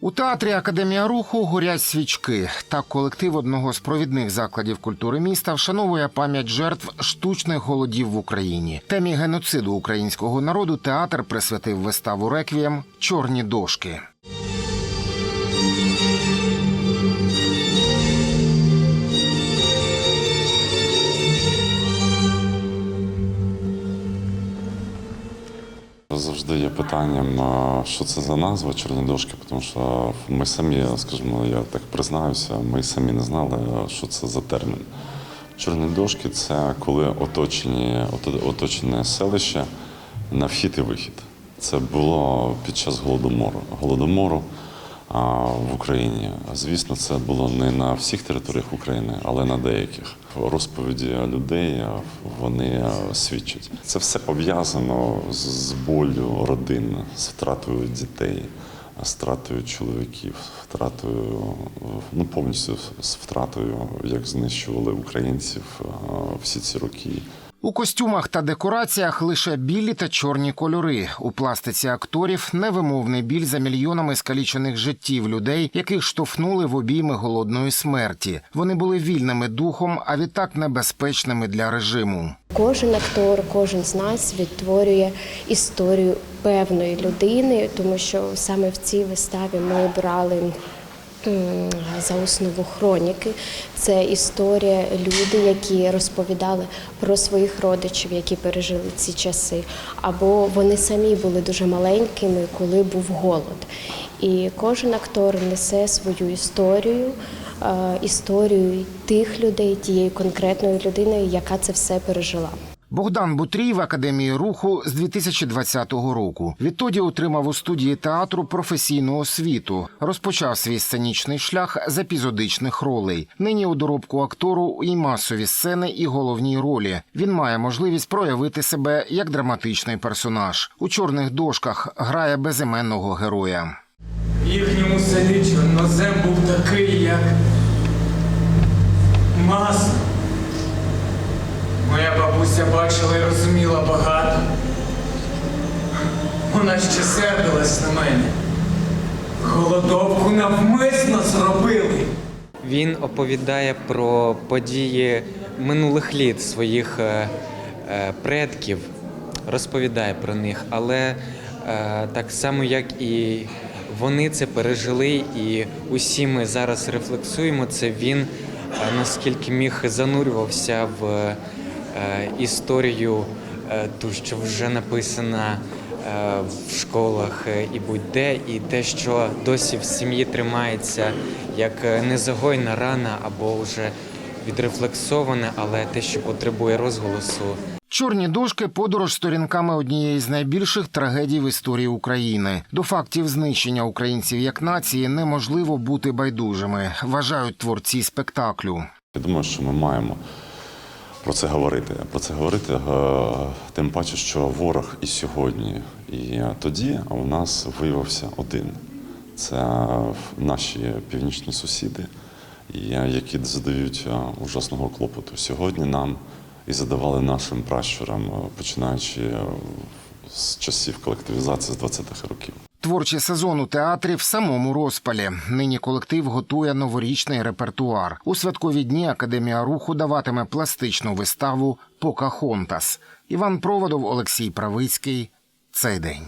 У театрі Академія руху горять свічки. Так колектив одного з провідних закладів культури міста вшановує пам'ять жертв штучних голодів в Україні. Темі геноциду українського народу театр присвятив виставу реквієм Чорні дошки. Є питанням, що це за назва Чорнодошки, тому що ми самі, скажімо, я так признаюся, ми самі не знали, що це за термін. Чорні дошки це коли оточені, оточене селище на вхід і вихід. Це було під час голодомору. Голодомору в Україні. Звісно, це було не на всіх територіях України, але на деяких. Розповіді людей вони свідчать. Це все пов'язано з, болю родин, з втратою дітей, з втратою чоловіків, втратою ну повністю з втратою, як знищували українців всі ці роки. У костюмах та декораціях лише білі та чорні кольори. У пластиці акторів невимовний біль за мільйонами скалічених життів людей, яких штовхнули в обійми голодної смерті. Вони були вільними духом, а відтак небезпечними для режиму. Кожен актор, кожен з нас відтворює історію певної людини, тому що саме в цій виставі ми брали. М, За основу хроніки це історія люди, які розповідали про своїх родичів, які пережили ці часи, або вони самі були дуже маленькими, коли був голод. І кожен актор несе свою історію, е, історію тих людей, тієї конкретної людини, яка це все пережила. Богдан Бутрій в академії руху з 2020 року. Відтоді отримав у студії театру професійну освіту. Розпочав свій сценічний шлях з епізодичних ролей. Нині у доробку актору і масові сцени, і головні ролі. Він має можливість проявити себе як драматичний персонаж. У чорних дошках грає безіменного героя. В їхньому селі чорнозем був такий, як масло. Бабуся бачила і розуміла багато. Вона ще сердилась на мене. Голодовку навмисно зробили. Він оповідає про події минулих літ своїх е, е, предків, розповідає про них, але е, так само, як і вони це пережили, і усі ми зараз рефлексуємо це. Він наскільки міг занурювався в історію, е, ту, що вже написана е, в школах е, і будь-де, і те, що досі в сім'ї тримається як е, незагойна рана або вже відрефлексоване, але те, що потребує розголосу. Чорні дошки подорож сторінками однієї з найбільших трагедій в історії України. До фактів знищення українців як нації неможливо бути байдужими, вважають творці спектаклю. Я думаю, що ми маємо про це говорити. Про це говорити е, тим паче, що ворог і сьогодні, і тоді у нас виявився один. Це наші північні сусіди, е, які задають е, ужасного клопоту сьогодні нам і задавали нашим пращурам, починаючи з часів колективізації з 20-х років. Творчий сезон у театрі в самому розпалі. Нині колектив готує новорічний репертуар. У святкові дні Академія руху даватиме пластичну виставу Покахонтас. Іван Проводов, Олексій Правицький. Цей день.